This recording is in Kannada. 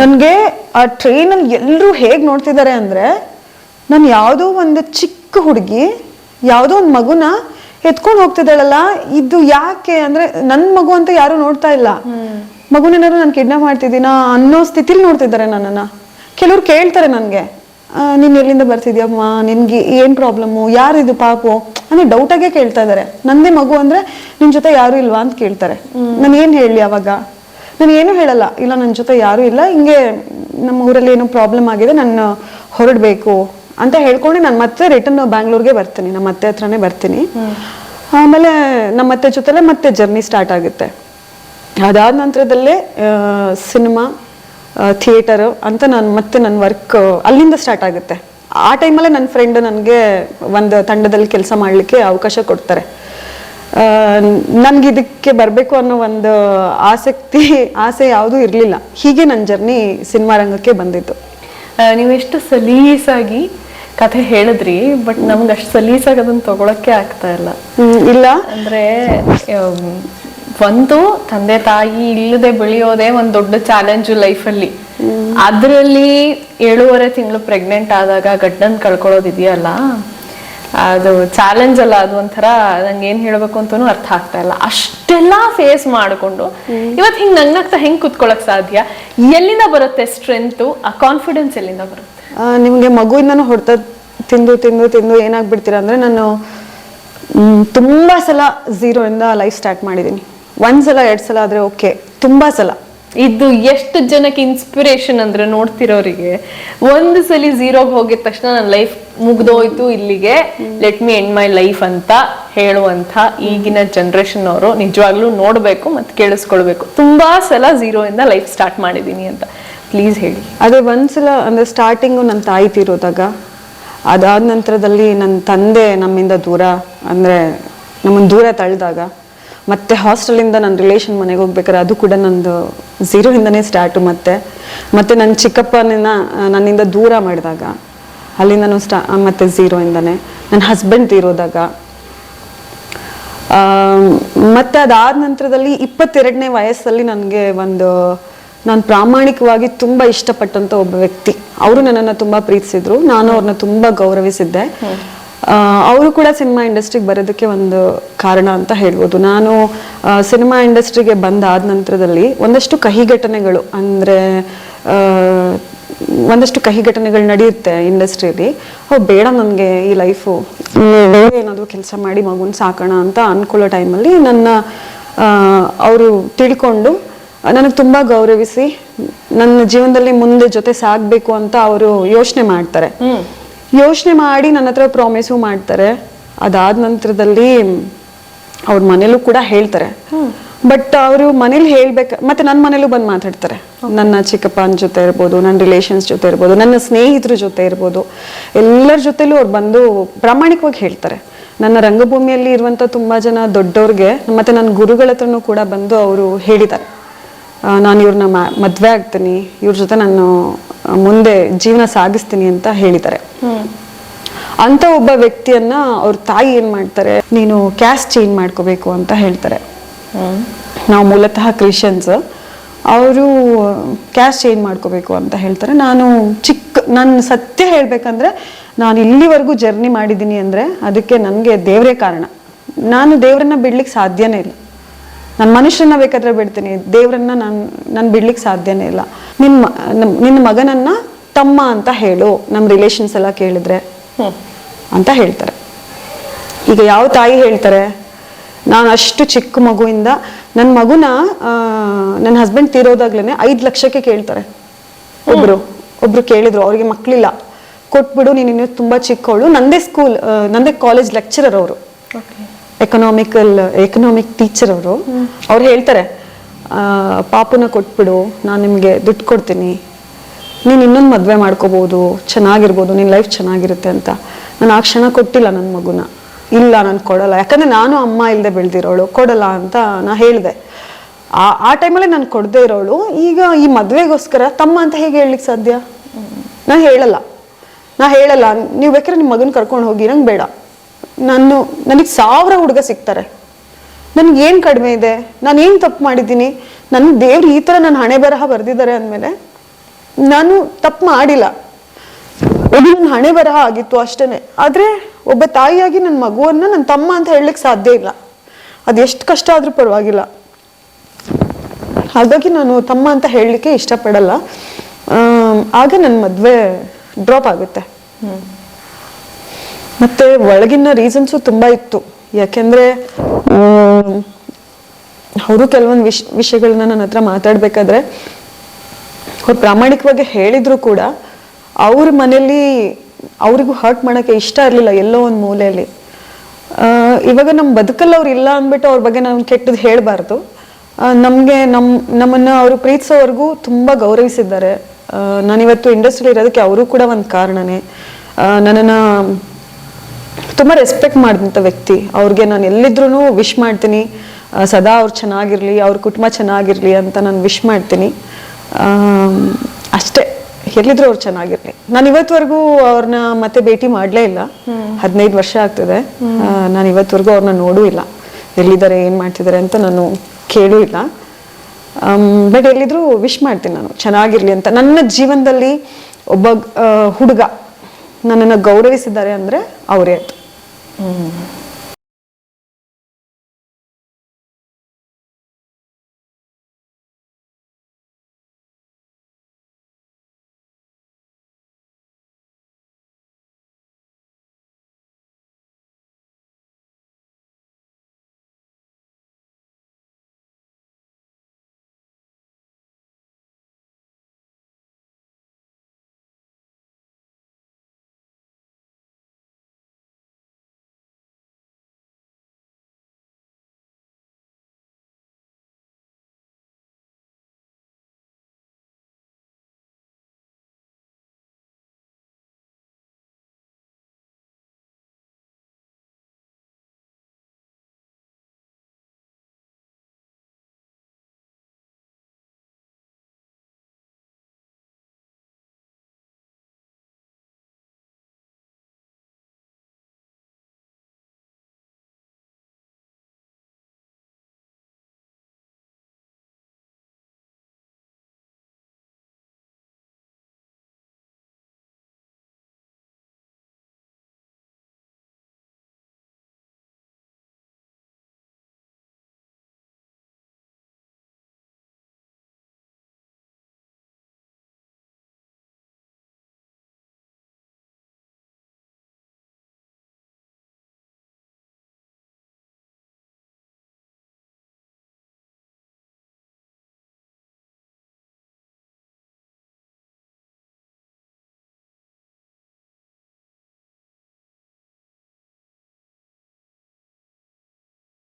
ನನಗೆ ಆ ಟ್ರೈನಲ್ಲಿ ಎಲ್ಲರೂ ಹೇಗೆ ನೋಡ್ತಿದ್ದಾರೆ ಅಂದರೆ ನಾನು ಯಾವುದೋ ಒಂದು ಚಿಕ್ಕ ಹುಡುಗಿ ಯಾವುದೋ ಒಂದು ಮಗುನ ಎತ್ಕೊಂಡು ಹೋಗ್ತಿದ್ದಾಳಲ್ಲ ಇದು ಯಾಕೆ ಅಂದರೆ ನನ್ನ ಮಗು ಅಂತ ಯಾರು ನೋಡ್ತಾ ಇಲ್ಲ. ಮಗುನೇನಾದ್ರು ನಾನು ಕಿಡ್ನಾಪ್ ಮಾಡ್ತಿದ್ದೀನಾ ಅನ್ನೋ ಸ್ಥಿತಿಲಿ ನೋಡ್ತಿದ್ದಾರೆ ನನ್ನನ್ನು. ಕೆಲವ್ರು ಕೇಳ್ತಾರೆ ನನಗೆ ನೀನು ಎಲ್ಲಿಂದ ಬರ್ತಿದ್ಯಮ್ಮ? ನಿನ್ಗೆ ಏನು ಪ್ರಾಬ್ಲಮ್ಮು? ಯಾರಿದು ಪಾಪು? ಅಂದರೆ ಡೌಟಾಗೆ ಕೇಳ್ತಾ ಇದ್ದಾರೆ ನಂದೇ ಮಗು ಅಂದರೆ ನಿನ್ನ ಜೊತೆ ಯಾರು ಇಲ್ವಾ ಅಂತ ಕೇಳ್ತಾರೆ. ನಾನು ಏನು ಹೇಳಿ ಅವಾಗ? ನಾನು ಏನು ಹೇಳಲ್ಲ. ಇಲ್ಲ ನನ್ನ ಜೊತೆ ಯಾರೂ ಇಲ್ಲ. ಹಿಂಗೆ ನಮ್ಮ ಊರಲ್ಲಿ ಏನೋ ಪ್ರಾಬ್ಲಮ್ ಆಗಿದೆ ನಾನು ಹೊರಡಬೇಕು ಅಂತ ಹೇಳ್ಕೊಂಡು ನಾನು ಮತ್ತೆ ರಿಟರ್ನ್ ಬ್ಯಾಂಗ್ಳೂರ್ಗೆ ಬರ್ತೀನಿ. ನಮ್ಮ ಅತ್ತೆ ಹತ್ರನೇ ಬರ್ತೀನಿ. ಆಮೇಲೆ ನಮ್ಮ ಅತ್ತೆ ಜೊತೆಲೆ ಮತ್ತೆ ಜರ್ನಿ ಸ್ಟಾರ್ಟ್ ಆಗುತ್ತೆ. ಅದಾದ ನಂತರದಲ್ಲೇ ಸಿನಿಮಾ ಥಿಯೇಟರ್ ಅಂತ ನಾನು ಮತ್ತೆ ನನ್ನ ವರ್ಕ್ ಅಲ್ಲಿಂದ ಸ್ಟಾರ್ಟ್ ಆಗುತ್ತೆ. ಆ ಟೈಮಲ್ಲೇ ನನ್ನ ಫ್ರೆಂಡ್ ನನಗೆ ಒಂದು ತಂಡದಲ್ಲಿ ಕೆಲಸ ಮಾಡಲಿಕ್ಕೆ ಅವಕಾಶ ಕೊಡ್ತಾರೆ. ನನಗೆ ಇದಕ್ಕೆ ಬರಬೇಕು ಅನ್ನೋ ಒಂದು ಆಸಕ್ತಿ ಆಸೆ ಯಾವುದೂ ಇರಲಿಲ್ಲ. ಹೀಗೆ ನನ್ನ ಜರ್ನಿ ಸಿನಿಮಾ ರಂಗಕ್ಕೆ ಬಂದಿತ್ತು. ನೀವೆಷ್ಟು ಸಲೀಸಾಗಿ ಕಥೆ ಹೇಳಿದ್ರಿ ಬಟ್ ನಮ್ಗೆ ಅಷ್ಟು ಸಲೀಸಾಗಿ ಅದನ್ನ ತಗೊಳಕ್ಕೆ ಆಗ್ತಾ ಇಲ್ಲ. ಇಲ್ಲ. ಅಂದ್ರೆ ಒಂದು ತಂದೆ ತಾಯಿ ಇಲ್ಲದೆ ಬೆಳೆಯೋದೇ ಒಂದು ದೊಡ್ಡ ಚಾಲೆಂಜು ಲೈಫಲ್ಲಿ ಅದರಲ್ಲಿ ಏಳುವರೆ ತಿಂಗಳು ಪ್ರೆಗ್ನೆಂಟ್ ಆದಾಗ ಗಡ್ಡನ್ ಕಳ್ಕೊಳ್ಳೋದಿದೆಯಲ್ಲ ಅದು ಚಾಲೆಂಜ್ ಅಲ್ಲ ಅದು ಒಂಥರ ನಂಗೆ ಏನ್ ಹೇಳ್ಬೇಕು ಅಂತನೂ ಅರ್ಥ ಆಗ್ತಾ ಇಲ್ಲ. ಅಷ್ಟೆಲ್ಲ ಫೇಸ್ ಮಾಡಿಕೊಂಡು ಇವತ್ತು ಹಿಂಗ್ ನಗ್ನಗ್ತಾ ಹೆಂಗ್ ಕುತ್ಕೊಳಕ್ ಸಾಧ್ಯ? ಎಲ್ಲಿಂದ ಬರುತ್ತೆ ಸ್ಟ್ರೆಂತು ಆ ಕಾನ್ಫಿಡೆನ್ಸ್ ಎಲ್ಲಿಂದ ಬರುತ್ತೆ? ನಿಮಗೆ ಮಗುವಿಂದನೂ ಹೊಡೆತ ತಿಂದು ತಿಂದು ತಿಂದು ಏನಾಗ್ಬಿಡ್ತೀರಾ ಅಂದ್ರೆ ನಾನು ತುಂಬಾ ಸಲ ಝೀರೋ ಇಂದ ಲೈಫ್ ಸ್ಟಾರ್ಟ್ ಮಾಡಿದ್ದೀನಿ ಒಂದ್ಸಲ ಎರಡ್ ಸಲ ಆದ್ರೆ ಓಕೆ ತುಂಬಾ ಸಲ. ಇದು ಎಷ್ಟು ಜನಕ್ಕೆ ಇನ್ಸ್ಪಿರೇಷನ್ ಅಂದ್ರೆ ನೋಡ್ತಿರೋರಿಗೆ. ಒಂದು ಸಲ ಝೀರೋಗ್ ಹೋಗಿದ ತಕ್ಷಣ ನನ್ನ ಲೈಫ್ ಮುಗ್ದೋಯ್ತು ಇಲ್ಲಿಗೆ. Let me end my life ಅಂತ ಹೇಳುವಂತ ಈಗಿನ ಜನ್ರೇಷನ್ ಅವರು ನಿಜವಾಗ್ಲೂ ನೋಡ್ಬೇಕು ಮತ್ತೆ ಕೇಳಿಸ್ಕೊಳ್ಬೇಕು. ತುಂಬಾ ಸಲ ಝೀರೋ ಇಂದ ಲೈಫ್ ಸ್ಟಾರ್ಟ್ ಮಾಡಿದೀನಿ ಅಂತ. ಪ್ಲೀಸ್ ಹೇಳಿ. ಅದೇ ಒಂದ್ಸಲ ಅಂದ್ರೆ ಸ್ಟಾರ್ಟಿಂಗು ನನ್ನ ತಾಯಿ ತೀರೋದಾಗ, ಅದಾದ ನಂತರದಲ್ಲಿ ನನ್ನ ತಂದೆ ನಮ್ಮಿಂದ ದೂರ, ಅಂದ್ರೆ ನಮ್ಮನ್ನು ದೂರ ತಳ್ಳಿದಾಗ ಮತ್ತೆ ಹಾಸ್ಟೆಲಿಂದ ನನ್ನ ರಿಲೇಷನ್ ಮನೆಗೆ ಹೋಗ್ಬೇಕಾದ್ರೆ ಅದು ಕೂಡ ನಂದು ಝೀರೋಯಿಂದನೇ ಸ್ಟಾರ್ಟು ಮತ್ತೆ. ಮತ್ತೆ ನನ್ನ ಚಿಕ್ಕಪ್ಪನ ನನ್ನಿಂದ ದೂರ ಮಾಡಿದಾಗ, ಅಲ್ಲಿಂದನೂ ಸ್ಟಾ ಮತ್ತೆ ಝೀರೋಯಿಂದನೇ ನನ್ನ ಹಸ್ಬೆಂಡ್ ತೀರೋದಾಗ ಮತ್ತು ಅದಾದ ನಂತರದಲ್ಲಿ ಇಪ್ಪತ್ತೆರಡನೇ ವಯಸ್ಸಲ್ಲಿ ನನಗೆ ಒಂದು, ನಾನು ಪ್ರಾಮಾಣಿಕವಾಗಿ ತುಂಬ ಇಷ್ಟಪಟ್ಟಂತ ಒಬ್ಬ ವ್ಯಕ್ತಿ. ಅವರು ನನ್ನನ್ನು ತುಂಬ ಪ್ರೀತಿಸಿದ್ರು. ನಾನು ಅವ್ರನ್ನ ತುಂಬ ಗೌರವಿಸಿದ್ದೆ. ಅವರು ಕೂಡ ಸಿನಿಮಾ ಇಂಡಸ್ಟ್ರಿಗೆ ಬರೋದಕ್ಕೆ ಒಂದು ಕಾರಣ ಅಂತ ಹೇಳ್ಬೋದು. ನಾನು ಸಿನಿಮಾ ಇಂಡಸ್ಟ್ರಿಗೆ ಬಂದಾದ ನಂತರದಲ್ಲಿ ಒಂದಷ್ಟು ಕಹಿ ಘಟನೆಗಳು ಅಂದರೆ ಒಂದಷ್ಟು ಕಹಿ ಘಟನೆಗಳು ನಡೆಯುತ್ತೆ ಇಂಡಸ್ಟ್ರಿಯಲ್ಲಿ ಓ, ಬೇಡ ನನಗೆ ಈ ಲೈಫು ಬೇರೆ ಏನಾದರೂ ಕೆಲಸ ಮಾಡಿ ಮಗುನ ಸಾಕೋಣ ಅಂತ ಅನ್ಕೊಳ್ಳೋ ಟೈಮಲ್ಲಿ ನನ್ನ ಅವರು ತಿಳ್ಕೊಂಡು ನನಗೆ ತುಂಬ ಗೌರವಿಸಿ ನನ್ನ ಜೀವನದಲ್ಲಿ ಮುಂದೆ ಜೊತೆ ಸಾಗಬೇಕು ಅಂತ ಅವರು ಯೋಚನೆ ಮಾಡ್ತಾರೆ. ಯೋಚನೆ ಮಾಡಿ ನನ್ನ ಹತ್ರ ಪ್ರಾಮಿಸು ಮಾಡ್ತಾರೆ. ಅದಾದ ನಂತರದಲ್ಲಿ ಅವ್ರ ಮನೇಲೂ ಕೂಡ ಹೇಳ್ತಾರೆ. ಬಟ್ ಅವರು ಮನೇಲಿ ಹೇಳ್ಬೇಕು ಮತ್ತೆ ನನ್ನ ಮನೇಲೂ ಬಂದು ಮಾತಾಡ್ತಾರೆ. ನನ್ನ ಚಿಕ್ಕಪ್ಪನ ಜೊತೆ ಇರ್ಬೋದು ನನ್ನ ರಿಲೇಷನ್ಸ್ ಜೊತೆ ಇರ್ಬೋದು ನನ್ನ ಸ್ನೇಹಿತರ ಜೊತೆ ಇರ್ಬೋದು. ಎಲ್ಲರ ಜೊತೆಲೂ ಅವ್ರು ಬಂದು ಪ್ರಾಮಾಣಿಕವಾಗಿ ಹೇಳ್ತಾರೆ. ನನ್ನ ರಂಗಭೂಮಿಯಲ್ಲಿ ಇರುವಂಥ ತುಂಬ ಜನ ದೊಡ್ಡವ್ರಿಗೆ ಮತ್ತೆ ನನ್ನ ಗುರುಗಳ ಹತ್ರನೂ ಕೂಡ ಬಂದು ಅವರು ಹೇಳಿದ್ದಾರೆ. ನಾನು ಇವ್ರನ್ನ ಮದುವೆ ಆಗ್ತೀನಿ. ಇವ್ರ ಜೊತೆ ನಾನು ಮುಂದೆ ಜೀವನ ಸಾಗಿಸ್ತೀನಿ ಅಂತ ಹೇಳಿದ್ದಾರೆ. ಅಂತ ಒಬ್ಬ ವ್ಯಕ್ತಿಯನ್ನ ಅವ್ರ ತಾಯಿ ಏನ್ ಮಾಡ್ತಾರೆ, ನೀನು ಕ್ಯಾಸ್ಟ್ ಚೇಂಜ್ ಮಾಡ್ಕೋಬೇಕು ಅಂತ ಹೇಳ್ತಾರೆ. ನಾವು ಮೂಲತಃ ಕ್ರಿಶ್ಚಿಯನ್ಸ್ ಅವರು ಕ್ಯಾಸ್ಟ್ ಚೇಂಜ್ ಮಾಡ್ಕೋಬೇಕು ಅಂತ ಹೇಳ್ತಾರೆ. ನಾನು ಚಿಕ್ಕ, ನಾನು ಸತ್ಯ ಹೇಳ್ಬೇಕಂದ್ರೆ, ನಾನು ಇಲ್ಲಿವರೆಗೂ ಜರ್ನಿ ಮಾಡಿದ್ದೀನಿ ಅಂದ್ರೆ, ಅದಕ್ಕೆ ನನಗೆ ದೇವರೇ ಕಾರಣ. ನಾನು ದೇವರನ್ನ ಬಿಡ್ಲಿಕ್ಕೆ ಸಾಧ್ಯನೇ ಇಲ್ಲ. ನಾನು ಮನುಷ್ಯರನ್ನ ಬೇಕಾದ್ರೆ ಬಿಡ್ತೀನಿ ದೇವರನ್ನ ನಾನು ನಾನು ಬಿಡ್ಲಿಕ್ಕೆ ಸಾಧ್ಯನೇ ಇಲ್ಲ. ನಿನ್ನ ನಿನ್ನ ಮಗನನ್ನ ತಮ್ಮ ಅಂತ ಹೇಳು ನಮ್ಮ ರಿಲೇಷನ್ಸ್ ಎಲ್ಲ ಕೇಳಿದ್ರೆ ಅಂತ ಹೇಳ್ತಾರೆ. ಈಗ ಯಾವ ತಾಯಿ ಹೇಳ್ತಾರೆ ನಾನು ಅಷ್ಟು ಚಿಕ್ಕ ಮಗುವಿಂದ ನನ್ನ ಮಗುನ ನನ್ನ ಹಸ್ಬೆಂಡ್ ತೀರೋದಾಗ್ಲೇ ಐದು ಲಕ್ಷಕ್ಕೆ ಕೇಳ್ತಾರೆ. ಒಬ್ರು ಒಬ್ರು ಕೇಳಿದ್ರು ಅವ್ರಿಗೆ ಮಕ್ಕಳಿಲ್ಲ ಕೊಟ್ಬಿಡು ನೀನು ಇನ್ನೂ ತುಂಬಾ ಚಿಕ್ಕವಳು ನಂದೇ ಸ್ಕೂಲ್ ನಂದೇ ಕಾಲೇಜ್ ಲೆಕ್ಚರರ್ ಅವರು. ಎಕನಾಮಿಕಲ್ ಎಕನಾಮಿಕ್ ಟೀಚರ್ ಅವರು. ಅವ್ರು ಹೇಳ್ತಾರೆ ಪಾಪನ ಕೊಟ್ಬಿಡು ನಾನು ನಿಮಗೆ ದುಡ್ಡು ಕೊಡ್ತೀನಿ. ನೀನು ಇನ್ನೊಂದು ಮದುವೆ ಮಾಡ್ಕೋಬೋದು ಚೆನ್ನಾಗಿರ್ಬೋದು ನಿನ್ನ ಲೈಫ್ ಚೆನ್ನಾಗಿರುತ್ತೆ ಅಂತ. ನಾನು ಆ ಕ್ಷಣ ಕೊಟ್ಟಿಲ್ಲ ನನ್ನ ಮಗುನ. ಇಲ್ಲ ನಾನು ಕೊಡಲ್ಲ. ಯಾಕಂದ್ರೆ ನಾನು ಅಮ್ಮ ಇಲ್ಲದೆ ಬೆಳೆದಿರೋಳು ಕೊಡಲ್ಲ ಅಂತ ನಾ ಹೇಳಿದೆ. ಆ ಆ ಟೈಮಲ್ಲಿ ನಾನು ಕೊಡದೇ ಇರೋಳು. ಈಗ ಈ ಮದುವೆಗೋಸ್ಕರ ತಮ್ಮ ಅಂತ ಹೇಗೆ ಹೇಳಲಿಕ್ಕೆ ಸಾಧ್ಯ? ನಾನು ಹೇಳಲ್ಲ. ನಾ ಹೇಳಲ್ಲ. ನೀವು ಬೇಕಾದ್ರೆ ನಿಮ್ಮ ಮಗನ ಕರ್ಕೊಂಡು ಹೋಗಿ ನಂಗೆ ಬೇಡ. ನಾನು, ನನಗೆ ಸಾವಿರ ಹುಡುಗ ಸಿಗ್ತಾರೆ. ನನಗೆ ಏನು ಕಡಿಮೆ ಇದೆ? ನಾನು ಏನು ತಪ್ಪು ಮಾಡಿದ್ದೀನಿ? ನನ್ನ ದೇವ್ರು ಈ ಥರ ನನ್ನ ಹಣೆ ಬರಹ ಬರೆದಿದ್ದಾರೆ ಅಂದಮೇಲೆ ನಾನು ತಪ್ಪು ಮಾಡಿಲ್ಲ. ಅದು ನನ್ನ ಹಣೆ ಬರಹ ಆಗಿತ್ತು ಅಷ್ಟೇ ಆದ್ರೆ ಒಬ್ಬ ತಾಯಿಯಾಗಿ ನನ್ನ ಮಗುವನ್ನ ನನ್ನ ತಮ್ಮ ಅಂತ ಹೇಳಲಿಕ್ಕೆ ಸಾಧ್ಯ ಇಲ್ಲ. ಅದು ಎಷ್ಟು ಕಷ್ಟ ಆದರೂ ಪರವಾಗಿಲ್ಲ. ಹಾಗಾಗಿ ನಾನು ತಮ್ಮ ಅಂತ ಹೇಳಲಿಕ್ಕೆ ಇಷ್ಟಪಡಲ್ಲ. ಆಗ ನನ್ನ ಮದುವೆ ಡ್ರಾಪ್ ಆಗುತ್ತೆ. ಮತ್ತೆ ಒಳಗಿನ ರೀಸನ್ಸು ತುಂಬಾ ಇತ್ತು. ಯಾಕೆಂದ್ರೆ ಅವರು ಕೆಲವೊಂದು ವಿಷ್ ವಿಷಯಗಳನ್ನ ನನ್ನ ಹತ್ರ ಮಾತಾಡ್ಬೇಕಾದ್ರೆ, ಅವ್ರು ಪ್ರಾಮಾಣಿಕವಾಗಿ ಹೇಳಿದ್ರು ಕೂಡ, ಅವ್ರ ಮನೇಲಿ ಅವ್ರಿಗೂ ಹರ್ಟ್ ಮಾಡೋಕ್ಕೆ ಇಷ್ಟ ಇರಲಿಲ್ಲ ಎಲ್ಲೋ ಒಂದು ಮೂಲೆಯಲ್ಲಿ. ಇವಾಗ ನಮ್ಮ ಬದುಕಲ್ಲಿ ಅವ್ರು ಇಲ್ಲ ಅಂದ್ಬಿಟ್ಟು ಅವ್ರ ಬಗ್ಗೆ ನಾನು ಕೆಟ್ಟದ್ದು ಹೇಳಬಾರ್ದು. ನಮಗೆ ನಮ್ಮ ನಮ್ಮನ್ನು ಅವರು ಪ್ರೀತಿಸೋವರೆಗೂ ತುಂಬ ಗೌರವಿಸಿದ್ದಾರೆ. ನಾನಿವತ್ತು ಇಂಡಸ್ಟ್ರಿ ಇರೋದಕ್ಕೆ ಅವರು ಕೂಡ ಒಂದು ಕಾರಣನೇ. ನನ್ನನ್ನು ತುಂಬ ರೆಸ್ಪೆಕ್ಟ್ ಮಾಡಿದಂಥ ವ್ಯಕ್ತಿ. ಅವ್ರಿಗೆ ನಾನು ಎಲ್ಲಿದ್ರೂ ವಿಶ್ ಮಾಡ್ತೀನಿ. ಸದಾ ಅವ್ರು ಚೆನ್ನಾಗಿರ್ಲಿ ಅವ್ರ ಕುಟುಂಬ ಚೆನ್ನಾಗಿರ್ಲಿ ಅಂತ ನಾನು ವಿಶ್ ಮಾಡ್ತೀನಿ. ಅಷ್ಟೇ. ಎಲ್ಲಿದ್ರು ಅವ್ರು ಚೆನ್ನಾಗಿರ್ಲಿ. ನಾನು ಇವತ್ತವರೆಗೂ ಅವ್ರನ್ನ ಮತ್ತೆ ಭೇಟಿ ಮಾಡಲೇ ಇಲ್ಲ. ಹದಿನೈದು ವರ್ಷ ಆಗ್ತದೆ. ನಾನು ಇವತ್ತವರೆಗೂ ಅವ್ರನ್ನ ನೋಡೂ ಇಲ್ಲ. ಎಲ್ಲಿದ್ದಾರೆ ಏನು ಮಾಡ್ತಿದ್ದಾರೆ ಅಂತ ನಾನು ಕೇಳೂ ಇಲ್ಲ. ಬಟ್ ಎಲ್ಲಿದ್ರು ವಿಶ್ ಮಾಡ್ತೀನಿ ನಾನು. ಚೆನ್ನಾಗಿರ್ಲಿ ಅಂತ. ನನ್ನ ಜೀವನದಲ್ಲಿ ಒಬ್ಬ ಹುಡುಗ ನನ್ನನ್ನು ಗೌರವಿಸಿದ್ದಾರೆ ಅಂದರೆ ಅವರೇ ಅದು 嗯。